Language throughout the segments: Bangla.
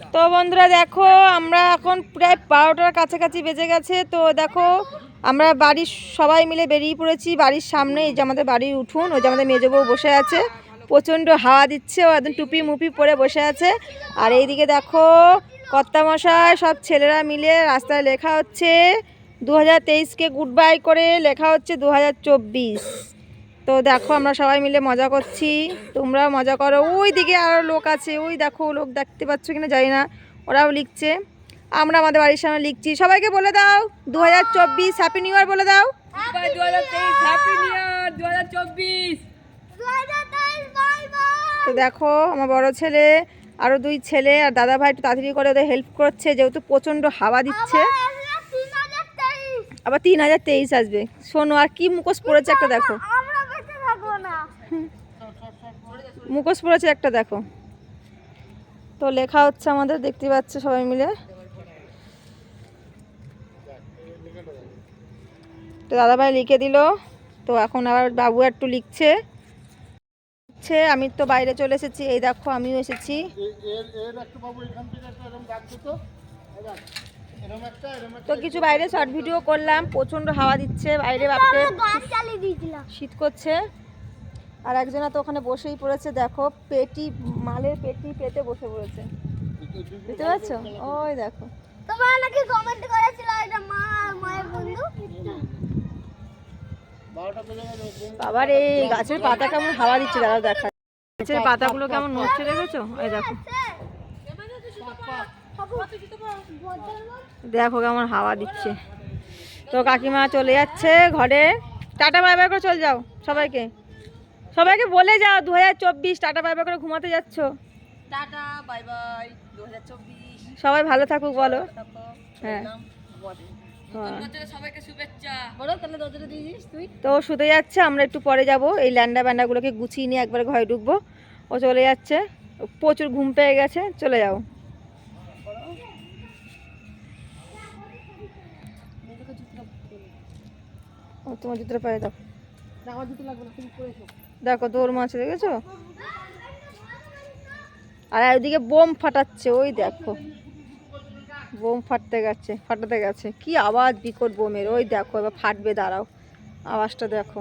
তো বন্ধুরা দেখো, আমরা এখন প্রায় বারোটার কাছাকাছি বেজে গেছে। তো দেখো, আমরা বাড়ির সবাই মিলে বেরিয়ে পড়েছি। বাড়ির সামনে এই যে আমাদের বাড়ির উঠুন, ওই যে আমাদের মেজো বউ বসে আছে। প্রচণ্ড হাওয়া দিচ্ছে, ও একদম টুপি মুপি পরে বসে আছে। আর এইদিকে দেখো, কর্তামশাই, সব ছেলেরা মিলে রাস্তায় লেখা হচ্ছে দু হাজার তেইশকে গুড বাই করে লেখা হচ্ছে দু হাজার চব্বিশ। তো দেখো আমরা সবাই মিলে মজা করছি। তোমরাও মজা করো। ওই দিকে আরও লোক আছে। ওই দেখো লোক দেখতে পাচ্ছ কিনা জানি না। ওরাও লিখছে। আমরা আমাদের বাড়ির সামনে লিখছি। সবাইকে বলে দাও দু হাজার চব্বিশ হ্যাপি নিউ ইয়ার বলে দাও। তো দেখো আমার বড় ছেলে আরও দুই ছেলে আর দাদা ভাই একটু তাড়াতাড়ি করে ওদের হেল্প করছে যেহেতু প্রচণ্ড হাওয়া দিচ্ছে। আবার তিন হাজার তেইশ আসবে। শোনো আর কি মুখোশ পড়েছে একটা দেখো। মুখোশ পড়েছে একটা দেখো। তো লেখা হচ্ছে আমাদের দেখতে পাচ্ছে সবাই মিলে। তো দাদাভাই লিখে দিল। তো এখন আবার বাবু একটু লিখছে। লিখছে আমি তো বাইরে চলে এসেছি। এই দেখো আমিও এসেছি। তো কিছু বাইরে শর্ট ভিডিও করলাম। প্রচণ্ড হাওয়া দিচ্ছে বাইরে বাপরে। শীত করছে। আর একজনা তো ওখানে বসেই পড়েছে দেখো পেটি মালের পেটি পেতে বসে পড়েছে। বুঝতে পারছ? ওই দেখো। তোমরা নাকি কমেন্ট করেছিল এটা মা মায়ের বন্ধু? বাবার এই গাছের পাতা কেমন হাওয়া দিচ্ছে দাদা দেখা গাছের পাতাগুলো কেমন নড়ছে দেখেছ? এই দেখো। দেখো কেমন হাওয়া দিচ্ছে। তো কাকিমা চলে যাচ্ছে ঘরে। টাটা বাই বাই করে চলে যাও সবাইকে। সবাইকে বলে যাও দু হাজার চব্বিশ টাটা বাই বাই করে ঘুমাতে যাচ্ছ। টাটা বাই বাই দু হাজার চব্বিশ। সবাই ভালো থাকুক বলো। হ্যাঁ। হ্যাঁ। তো শুতে যাচ্ছে আমরা একটু পরে যাব। এই ল্যান্ডা ব্যান্ডাগুলোকে গুছিয়ে নিয়ে একবার ঘরে ঢুকবো। ও চলে যাচ্ছে। প্রচুর ঘুম পেয়ে গেছে চলে যাও। ও তোমার জুতোটা পায়ে দাও। দেখো দৌড় মাছ দেখেছ? আর ওইদিকে বোম ফাটাচ্ছে ওই দেখো। বোম ফাটতে গেছে ফাটাতে গেছে। কি আওয়াজ বিকট বোমের ওই দেখো এবার ফাটবে দাঁড়াও। আওয়াজটা দেখো।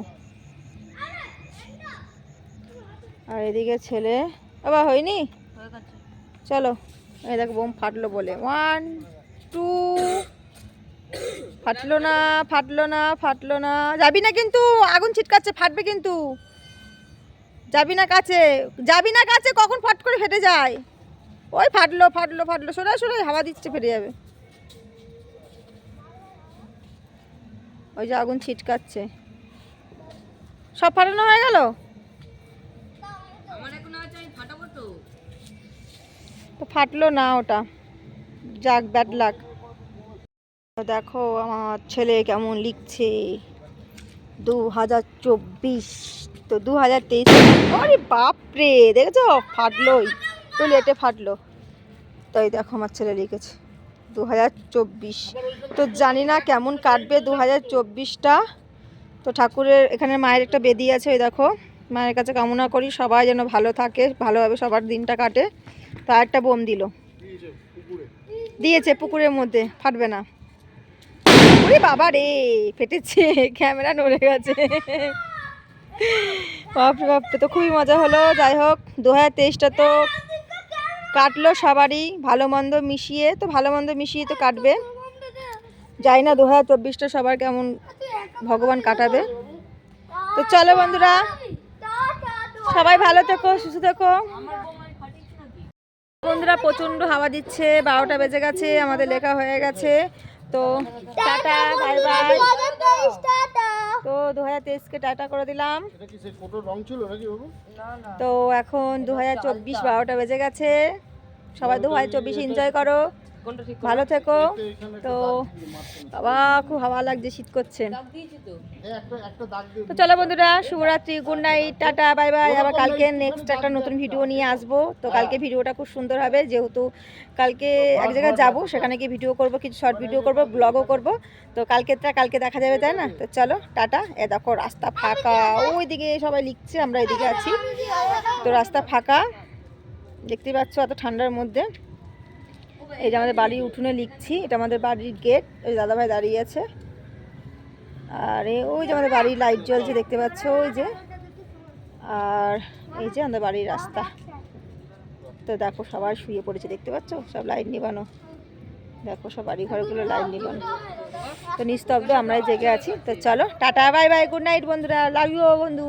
আর এদিকে ছেলে আবার হয়নি? চলো এই দেখো বোম ফাটলো বলে। ওয়ান টু ফাটলো না ফাটলো না ফাটলো না। যাবি না কিন্তু আগুন ছিটকাচ্ছে ফাটবে কিন্তু। যাবি না কাছে যাবি না কাছে কখন ফট করে ফেটে যায়? ওই ফাটলো ফাটলো ফাটলো সরাই সরাই হাওয়া দিচ্ছে ফেটে যাবে। ওই যে আগুন ছিটকাচ্ছে। সব ফাটানো হয়ে গেল? তো। ফাটলো না ওটা। যাক ব্যাড লাক দেখো আমার ছেলে কেমন লিখছে। দু হাজার চব্বিশ, তো দু হাজার তেইশ। আরে বাপরে, দেখেছ? ফাটলোই। তো লেটে ফাটলো। তাই দেখো আমার ছেলে লিখেছে। দু হাজার চব্বিশ। তো জানি না কেমন কাটবে দু হাজার চব্বিশটা। তো ঠাকুরের এখানে মায়ের একটা বেদি আছে, ওই দেখো। মায়ের কাছে কামনা করি সবাই যেন ভালো থাকে, ভালোভাবে সবার দিনটা কাটে। তা একটা বোম দিল। দিয়েছে দিয়েছে পুকুরের মধ্যে, ফাটবে না। ওরে বাবা রে, ফেটেছে, ক্যামেরা নড়ে গেছে। বাপরে বাপরে তো খুবই মজা হলো। যাই হোক দু হাজার তেইশটা তো কাটলো সবারই, ভালো মন্দ মিশিয়ে, তো ভালো মন্দ মিশিয়ে তো কাটবে। যাই না দু হাজার চব্বিশটা সবার কেমন ভগবান কাটাবে। তো চলো বন্ধুরা, সবাই ভালো থেকো, সুস্থ থেকো। বন্ধুরা, প্রচণ্ড হাওয়া দিচ্ছে, বারোটা বেজে গেছে, আমাদের লেখা হয়ে গেছে। তো টাটা বাই বাই তো দু হাজার তেইশকে টাটা করে দিলাম। এটা কি সেই ফটোর রং ছিল নাকি বাবু? তো এখন দু হাজার চব্বিশ বারোটা বেজে গেছে। সবাই দু হাজার চব্বিশ এনজয় করো। ভালো থেকো। তো বাবা খুব হাওয়া লাগছে শীত করছে। তো। এই একটা একটা দাগ দিয়ে তো চলো বন্ধুরা শুভরাত্রি good night tata bye bye. আবার কালকে নেক্সট একটা নতুন ভিডিও নিয়ে আসব। তো কালকে ভিডিওটা খুব সুন্দর হবে যেহেতু কালকে এক জায়গায় যাব সেখানে গিয়ে ভিডিও করব কিছু শর্ট ভিডিও করব ব্লগও করব। তো কালকে কালকেরটা কালকে দেখা যাবে তাই না? তো চলো টাটা। এ দেখো রাস্তা ফাঁকা। ওইদিকে সবাই লিখছে আমরা এদিকে আছি। তো রাস্তা ফাঁকা। দেখতে পাচ্ছ এত ঠান্ডার মধ্যে। এই যে আমাদের বাড়ির উঠোনে লিখছি, এটা আমাদের বাড়ির গেট ওই দাদাভাই দাঁড়িয়ে আছে। আর ওই যে আমাদের বাড়ির লাইট জ্বলছে, দেখতে পাচ্ছ ওই যে। আর এই যে আমাদের বাড়ির রাস্তা। তো দেখো, সবাই শুয়ে পড়েছে, দেখতে পাচ্ছ? সব লাইট নিবানো দেখো, সব বাড়ি ঘরগুলো লাইট নিবানো তো নিস্তব্ধ, আমরাই জেগে আছি। তো চলো, tata bye bye good night বন্ধুরা। লাভ ইউ বন্ধু।